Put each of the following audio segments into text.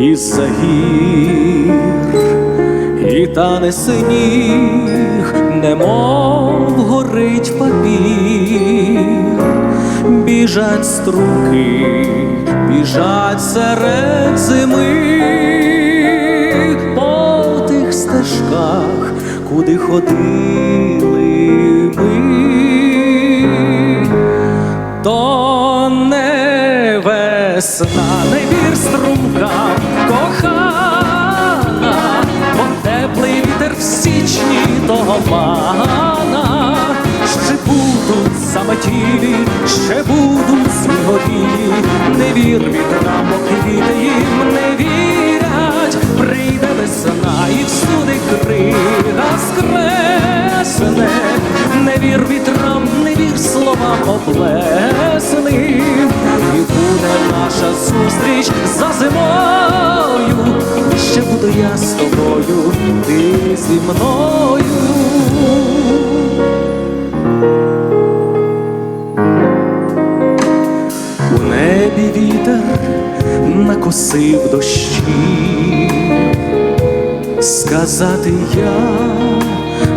із-за гір, і тане синіг, немов горить папір, біжать струки, біжать серед зими. По тих стежках, куди ходили весна, не вір струмкам кохана, бо теплий вітер в січні того мана, ще будуть заметілі, ще будуть снігові, не вір вітрам, бо квіти їм не вірять, прийде весна і всюди крига скресне, не вір вітрам, не вір словам буде наша зустріч за зимою, ще буду я з тобою, ти зі мною. У небі вітер накосив дощі, сказати я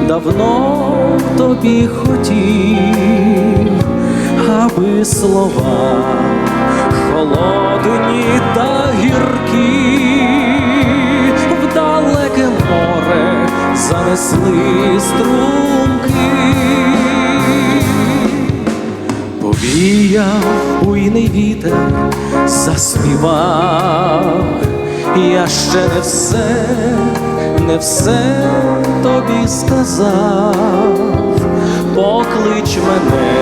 давно тобі хотів, аби слова холодні та гіркі в далеке море занесли струмки. Повіяв буйний вітер, заспівав, я ще не все, не все тобі сказав, поклич мене,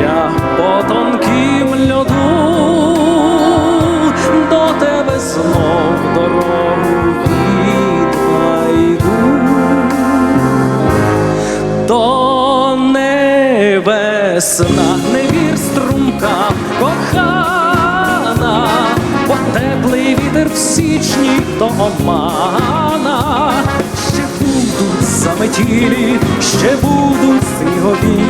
я по тонким льоду, весна, не вір струмкам кохана, бо теплий вітер в січні то омана, ще будуть заметілі, ще будуть снігові,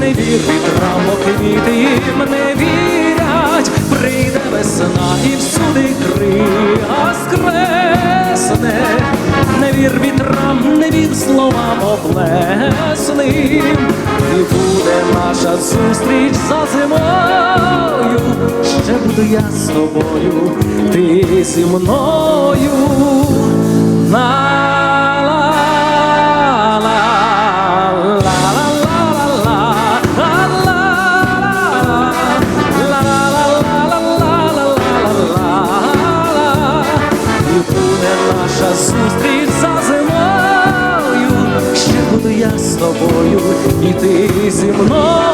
не вір вітрам, бо квіти їм не вірять, прийде весна і всюди крига скресне, не вір вітрам, не вір словам оплесним, буде наша зустріч за зимою, ще буду я з тобою, ти зі мною. Наша зустріч за зимою, ще буду я з тобою, і ти зі мною.